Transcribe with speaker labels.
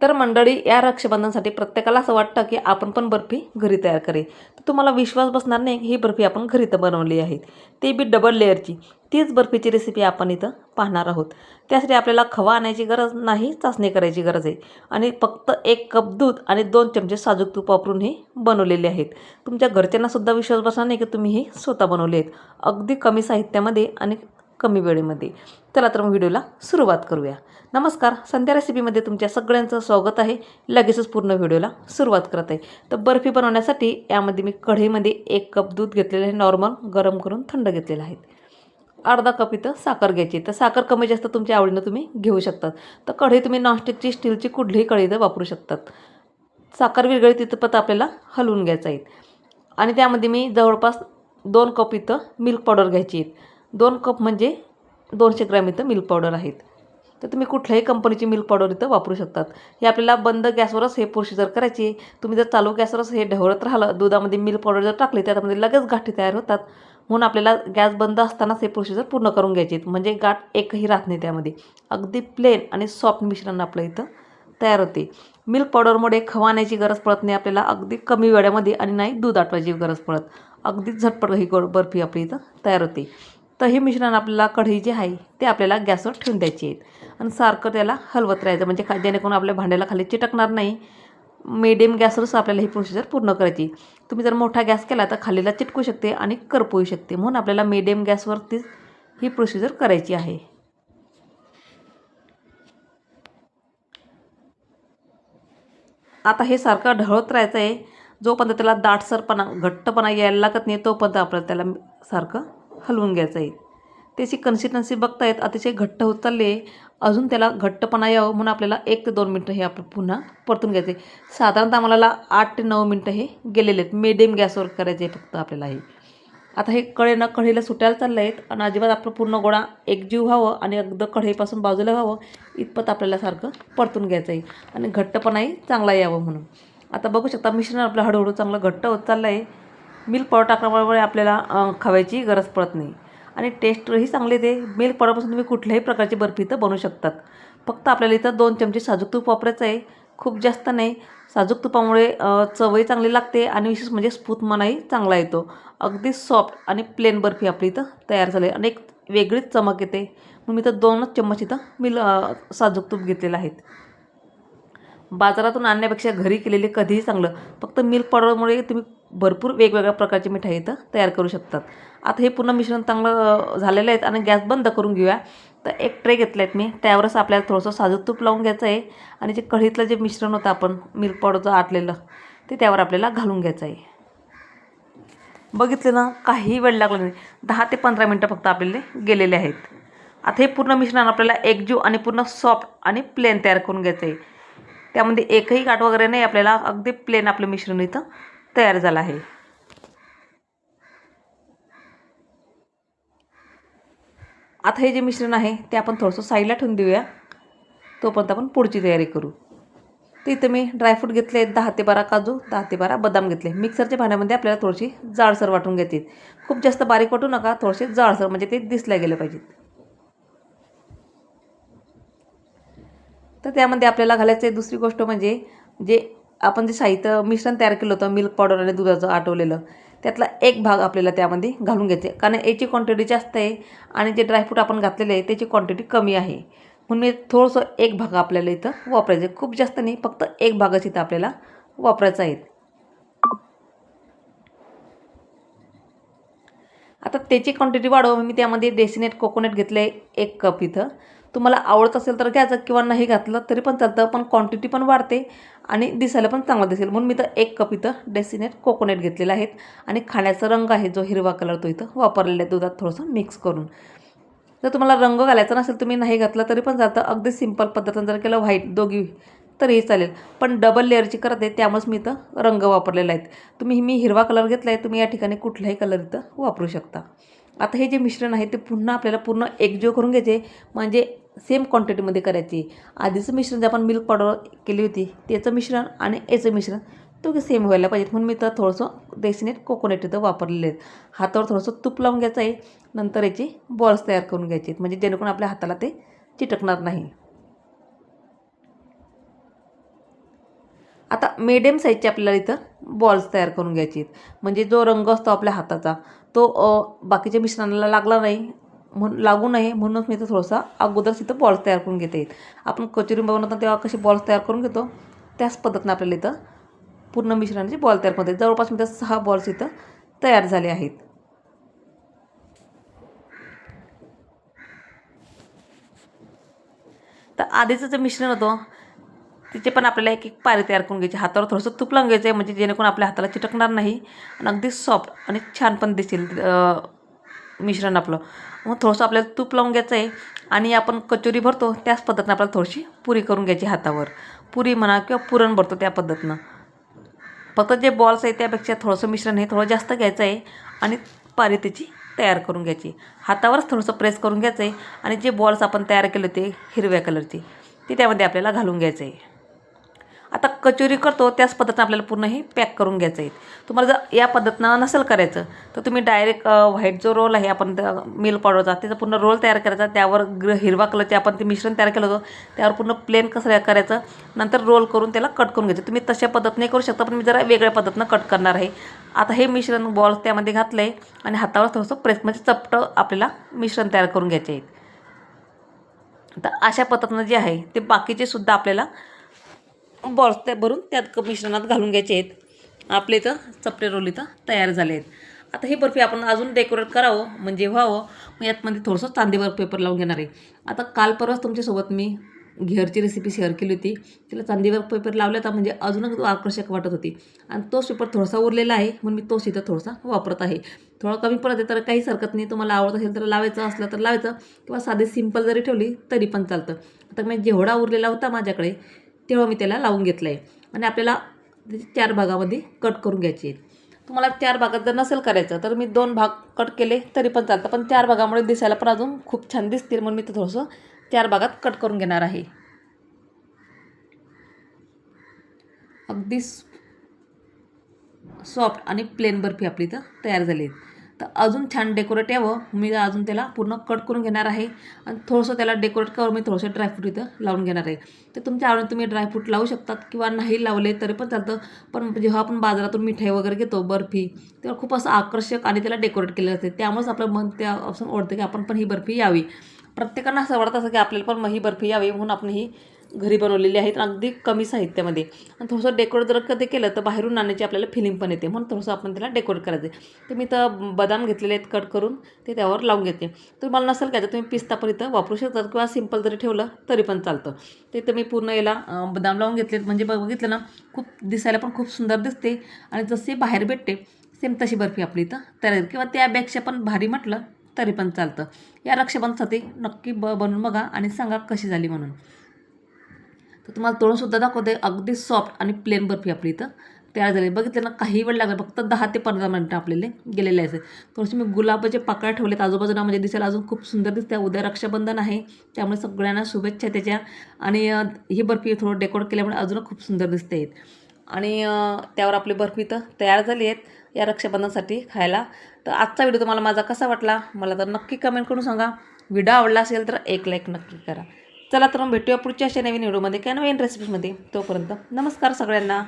Speaker 1: तर मंडळी या रक्षाबंधनसाठी प्रत्येकाला असं वाटतं की आपण पण बर्फी घरी तयार करेल. तर तुम्हाला विश्वास बसणार नाही की ही बर्फी आपण घरी तर बनवली आहे. ते बी डबल लेअरची तीच बर्फीची रेसिपी आपण इथं पाहणार आहोत. त्यासाठी आपल्याला खवा आणायची गरज नाही चाचणी करायची गरज आहे. आणि फक्त एक कप दूध आणि दोन चमचे साजूक तूप वापरून हे बनवलेले आहेत. तुमच्या घरच्यांनासुद्धा विश्वास बसणार नाही की तुम्ही हे स्वतः बनवले आहेत. अगदी कमी साहित्यामध्ये आणि कमी वेळेमध्ये. चला तर मग व्हिडिओला सुरुवात करूया. नमस्कार संध्या रेसिपीमध्ये तुमच्या सगळ्यांचं स्वागत आहे. लगेचच पूर्ण व्हिडिओला सुरुवात करत आहे. तर बर्फी बनवण्यासाठी यामध्ये मी कढईमध्ये एक कप दूध घेतलेलं आहे नॉर्मल गरम करून थंड घेतलेलं आहे. अर्धा कप इथं साखर घ्यायची. तर साखर कमी जास्त तुमच्या आवडीनं तुम्ही घेऊ शकतात. तर कढई तुम्ही नॉनस्टिकची स्टीलची कुठलीही कढई इथं वापरू शकतात. साखर विरघळी तिथं पत आपल्याला हलवून घ्यायचं आहे. आणि त्यामध्ये मी जवळपास दोन कप इथं मिल्क पावडर घ्यायची आहेत दोन कप म्हणजे दोनशे ग्रॅम इथं मिल्क पावडर आहेत. तर तुम्ही कुठल्याही कंपनीची मिल्क पावडर इथं वापरू शकतात. हे आपल्याला बंद गॅसवरच हे प्रोसिजर करायची आहे तुम्ही जर चालू गॅसवरच हे ढवळत राहिलं दुधामध्ये मिल्क पावडर जर टाकली त्यामध्ये लगेच गाठी तयार होतात. म्हणून आपल्याला गॅस बंद असतानाच हे प्रोसिजर पूर्ण करून घ्यायची आहेत. म्हणजे गाठ एकही राहत नाही त्यामध्ये. अगदी प्लेन आणि सॉफ्ट मिश्रण आपलं इथं तयार होते. मिल्क पावडरमुळे खवाण्याची गरज पडत नाही आपल्याला अगदी कमी वेळामध्ये आणि नाही दूध आटवायची गरज पडत. अगदी झटपट ही गोड बर्फी आपली इथं तयार होते. तर हे मिश्रण आपल्याला कढई जे आहे ते आपल्याला गॅसवर ठेवून द्यायची आहेत आणि सारखं त्याला हलवत राहायचं म्हणजे खा जेणेकरून आपल्या भांड्याला खाली चिटकणार नाही. मिडियम गॅसवरच आपल्याला ही प्रोसिजर पूर्ण करायची. तुम्ही जर मोठा गॅस केला तर खालीला चिटकू शकते आणि करपू शकते. म्हणून आपल्याला मिडियम गॅसवरतीच ही प्रोसिजर करायची आहे. आता हे सारखं ढळत राहायचं आहे जोपर्यंत त्याला दाटसरपणा घट्टपणा यायला लागत नाही तोपर्यंत आपल्याला त्याला सारखं हलवून घ्यायचं आहे. त्याची कन्सिस्टन्सी बघता येत अतिशय घट्ट होत चालले आहे. अजून त्याला घट्टपणा यावं म्हणून आपल्याला एक ते दोन मिनटं हे आपण पुन्हा परतून घ्यायचे साधारणतः आम्हाला आठ ते नऊ मिनटं हे गेलेले आहेत. मिडियम गॅसवर करायचे आहे फक्त आपल्याला हे. आता हे कळेनं कढईला सुटायला चाललं आहेत आणि अजिबात आपलं पूर्ण गोळा एकजीव व्हावं आणि अगदी कढईपासून बाजूला व्हावं इतपत आपल्याला सारखं परतून घ्यायचं आहे. आणि घट्टपणाही चांगला यावं म्हणून. आता बघू शकता मिश्रण आपलं हळूहळू चांगलं घट्ट होत चाललं आहे मिल्क पावडर टाकल्यामुळे आपल्याला खवायची गरज पडत नाही. आणि टेस्टही चांगली येते मिल्क पावडरपासून तुम्ही कुठल्याही प्रकारची बर्फी इथं बनवू शकतात. फक्त आपल्याला इथं दोन चमचे साजूक तूप वापरायचं आहे. खूप जास्त नाही. साजूक तुपामुळे चवही चांगली लागते आणि विशेष म्हणजे स्फूतमानाही चांगला येतो. अगदी सॉफ्ट आणि प्लेन बर्फी आपली इथं तयार झाली. आणि एक वेगळीच चमक येते. मग मी तर दोनच चम्मच इथं मिल साजूक तूप घेतलेलं आहेत. बाजारातून आणण्यापेक्षा घरी केलेले कधीही चांगलं. फक्त मिल्क पावडरमुळे तुम्ही भरपूर वेगवेगळ्या प्रकारची मिठाई इथं तयार करू शकतात. आता हे पूर्ण मिश्रण चांगलं झालेलं आहे आणि गॅस बंद करून घेऊया. तर एक ट्रे घेतले आहेत मी. त्यावरच आपल्याला थोडंसं साजूक तूप लावून घ्यायचं आहे आणि जे कढीतलं जे मिश्रण होतं आपण मिल्क पावडरचं आटलेलं ते त्यावर आपल्याला घालून घ्यायचं आहे. बघितलं ना काही वेळ लागला नाही दहा ते पंधरा मिनटं फक्त आपल्याला गेलेले आहेत. आता हे पूर्ण मिश्रण आपल्याला एकजीव आणि पूर्ण सॉफ्ट आणि प्लेन तयार करून घ्यायचं आहे. त्यामध्ये एकही गाठ वगैरे नाही आपल्याला अगदी प्लेन आपलं मिश्रण इथं तयार झाला आहे. आता हे जे मिश्रण आहे ते आपण थोडंसं साईडला ठेवून देऊया. तोपर्यंत आपण पुढची तयारी करू. तर इथं मी ड्रायफ्रूट घेतले दहा ते बारा काजू दहा ते बारा बदाम घेतले. मिक्सरच्या भांड्यामध्ये आपल्याला थोडीशी जाडसर वाटून घेतील खूप जास्त बारीक वाटू नका थोडेसे जाडसर म्हणजे ते दिसल्या गेले पाहिजेत तर त्यामध्ये आपल्याला घालायचं आहे दुसरी गोष्ट म्हणजे जे आपण जे साहित्य मिश्रण तयार केलं होतं मिल्क पावडर आणि दुधाचं आटवलेलं त्यातला एक भाग आपल्याला त्यामध्ये घालून घ्यायचे कारण याची क्वांटिटी जास्त आहे आणि जे ड्रायफ्रूट आपण घातलेले आहे त्याची क्वांटिटी कमी आहे. म्हणून मी थोडंसं एक भाग आपल्याला इथं वापरायचं. आहे खूप जास्त नाही फक्त एक भागच इथं आपल्याला वापरायचा आहे. आता त्याची क्वांटिटी वाढव. मी त्यामध्ये डेसिनेट कोकोनट घेतलं आहे एक कप इथं. तुम्हाला आवडत असेल तर घ्यायचं किंवा नाही घातलं तरी पण चालतं पण क्वांटिटी पण वाढते आणि दिसायला पण चांगलं दिसेल. म्हणून मी तर एक कप इथं डेसिनेट कोकोनट घेतलेला आहेत. आणि खाण्याचा रंग आहे जो हिरवा कलर तो इथं वापरलेला आहे दुधात थोडंसं मिक्स करून. जर तुम्हाला रंग घालायचा नसेल तुम्ही नाही घातला तरी पण चालतं. अगदी सिंपल पद्धतीनं जर केलं व्हाईट दोघी तरीही चालेल. पण डबल लेअरची करत आहे त्यामुळेच मी इथं रंग वापरलेला आहेत. तुम्ही मी हिरवा कलर घेतला आहे तुम्ही या ठिकाणी कुठलाही कलर इथं वापरू शकता. आता हे जे मिश्रण आहे ते पुन्हा आपल्याला पूर्ण एकजीव करून घ्यायचे. म्हणजे सेम क्वांटिटीमध्ये करायची. आधीचं मिश्रण जे आपण मिल्क पावडर केली होती त्याचं मिश्रण आणि याचं मिश्रण दोघे सेम व्हायला पाहिजेत. म्हणून मी तर थोडंसं डेसिनेट कोकोनट इथं वापरलेले आहेत हातावर थोडंसं तूप लावून घ्यायचं आहे. नंतर याची बॉल्स तयार करून घ्यायचे म्हणजे जेणेकरून आपल्या हाताला ते चिटकणार नाही. आता मेडियम साईजचे आपल्याला इथं बॉल्स तयार करून घ्यायचे आहेत. म्हणजे जो रंग असतो आपल्या हाताचा तो बाकीच्या मिश्रणाला लागला नाही म्हणून लागू नये म्हणूनच मी इथं थोडासा अगोदरच इथं बॉल्स तयार करून घेते. आपण कचोरी बनवताना तेव्हा कसे बॉल्स तयार करून घेतो? त्याच पद्धतीनं आपल्याला इथं पूर्ण मिश्रणाचे बॉल तयार करते जवळपास मी सहा बॉल्स इथं तयार झाले आहेत. तर आधीचं जे मिश्रण होतं तिचे पण आपल्याला एक एक पारी तयार करून घ्यायची. हातावर थोडंसं तूप लावून घ्यायचं आहे म्हणजे जेणेकरून आपल्या हाताला चिटकणार नाही आणि अगदी सॉफ्ट आणि छान पण दिसेल मिश्रण आपलं. मग थोडंसं आपल्याला तूप लावून घ्यायचं आहे आणि आपण कचोरी भरतो त्याच पद्धतीनं आपल्याला थोडीशी पुरी करून घ्यायची हातावर. पुरी म्हणा किंवा पुरण भरतो त्या पद्धतीनं. फक्त जे बॉल्स आहे त्यापेक्षा थोडंसं मिश्रण हे थोडं जास्त घ्यायचं आहे आणि पारी त्याची तयार करून घ्यायची. हातावरच थोडंसं प्रेस करून घ्यायचं आहे आणि जे बॉल्स आपण तयार केले होते हिरव्या कलरचे ते त्यामध्ये आपल्याला घालून घ्यायचं आहे आता कचोरी करतो त्याच पद्धतीनं आपल्याला पूर्ण हे पॅक करून घ्यायचं आहे. तुम्हाला जर या पद्धतीनं नसेल करायचं तर तुम्ही डायरेक्ट व्हाईट जो रोल आहे आपण मिल्क पावडरचा त्याचा पूर्ण रोल तयार करायचा. त्यावर ग्र हिरवा कलरचे आपण ते मिश्रण तयार केलं होतं त्यावर पूर्ण प्लेन कसं करायचं नंतर रोल करून त्याला कट करून घ्यायचं. तुम्ही तशा पद्धतीने करू शकता पण मी जरा वेगळ्या पद्धतीनं कट करणार आहे. आता हे मिश्रण बॉल्स त्यामध्ये घातलं आहे आणि हातावर थोडंसं प्रेस म्हणजे चपटं आपल्याला मिश्रण तयार करून घ्यायचे आहेत. तर अशा पद्धतीनं जे आहे ते बाकीचे सुद्धा आपल्याला बॉल्स त्या भरून त्यात मिश्रणात घालून घ्यायचे आहेत. आपले इथं चपटे रोल इथं तयार झाले आहेत. आता ही बर्फी आपण अजून डेकोरेट करावं म्हणजे व्हावं. मग यातमध्ये थोडंसं चांदीवर पेपर लावून घेणार आहे. आता काल परवाच तुमच्यासोबत मी घेरची रेसिपी शेअर केली होती. तिला चांदीवर पेपर लावला होता म्हणजे अजूनच आकर्षक वाटत होती. आणि तोच पेपर थोडासा उरलेला आहे म्हणून मी तोच इथं थोडासा वापरत आहे. थोडा कमी पडत आहे तर काहीच हरकत नाही. तुम्हाला आवडत असेल तर लावायचं असलं तर लावायचं. किंवा साधे सिंपल जरी ठेवली तरी पण चालतं. आता मी जेवढा उरलेला होता माझ्याकडे तेव्हा मी त्याला लावून घेतलं आहे आणि आपल्याला चार भागामध्ये कट करून घ्यायचे आहेत तुम्हाला चार भागात जर नसेल करायचं तर मी दोन भाग कट केले तरी पण चालतं. पण चार भागामुळे दिसायला पण अजून खूप छान दिसतील म्हणून मी ते थोडंसं चार भागात कट करून घेणार आहे. अगदी सॉफ्ट आणि प्लेन बर्फी आपली इथं तयार झाली आहे तर अजून छान डेकोरेट यावं. मी अजून त्याला पूर्ण कट करून घेणार आहे. आणि थोडंसं त्याला डेकोरेट करून मी थोडंसं ड्रायफ्रूट इथं लावून घेणार आहे. तर तुमच्या आवडीने तुम्ही ड्रायफ्रूट लावू शकतात किंवा नाही लावले तरी पण चालतं. पण जेव्हा आपण बाजारातून मिठाई वगैरे घेतो बर्फी तेव्हा खूप असं आकर्षक आणि त्याला डेकोरेट केलं जाते त्यामुळेच आपलं मन त्या असं ओढतं की आपण पण ही बर्फी यावी. प्रत्येकांना असं वाटत असं की आपल्याला पण ही बर्फी यावी म्हणून आपण ही घरी बनवलेली आहेत अगदी कमी साहित्यामध्ये. आणि थोडंसं डेकोरेट जर कधी केलं तर बाहेरून आणण्याची आपल्याला फिलिंग पण येते. म्हणून थोडंसं आपण त्याला डेकोरेट करायचं तर मी तर बदाम घेतलेले आहेत कट करून ते त्यावर लावून घेते. तर मला नसेल काय तर तुम्ही पिस्ता पण इथं वापरू शकतात किंवा सिंपल जरी ठेवलं तरी पण चालतं. ते तर मी पूर्ण याला बदाम लावून घेतलेत. म्हणजे बघितलं ना खूप दिसायला पण खूप सुंदर दिसते. आणि जसे बाहेर भेटते सेम तशी बर्फी आपली इथं तयार किंवा त्यापेक्षा पण भारी म्हटलं तरी पण चालतं. या रक्षाबंधसाठी नक्की ब बनवून बघा आणि सांगा कशी झाली म्हणून. तर तुम्हाला तोडूनसुद्धा दाखवते. अगदी सॉफ्ट आणि प्लेन बर्फी आपली इथं तयार झाली बघितलं ना काही वेळ लागला. फक्त दहा ते पंधरा मिनटं आपल्याला गेलेले असेल. थोडेसे मी गुलाबाचे पाकळ्या ठेवलेत. आजूबाजूला म्हणजे दिसायला अजून खूप सुंदर दिसते उद्या रक्षाबंधन आहे. त्यामुळे सगळ्यांना शुभेच्छा त्याच्या. आणि ही बर्फी थोडं डेकोरेट केल्यामुळे अजून खूप सुंदर दिसते आणि त्यावर आपली बर्फी तर तयार झाली आहेत या रक्षाबंधनासाठी खायला. तर आजचा व्हिडिओ तुम्हाला माझा कसा वाटला? मला तर नक्की कमेंट करून सांगा. व्हिडिओ आवडला असेल तर एक लाईक नक्की करा. चला तर मग भेटूया पुढच्या अशा नवीन व्हिडिओमध्ये. काय नवीन रेसिपीमध्ये तोपर्यंत नमस्कार सगळ्यांना.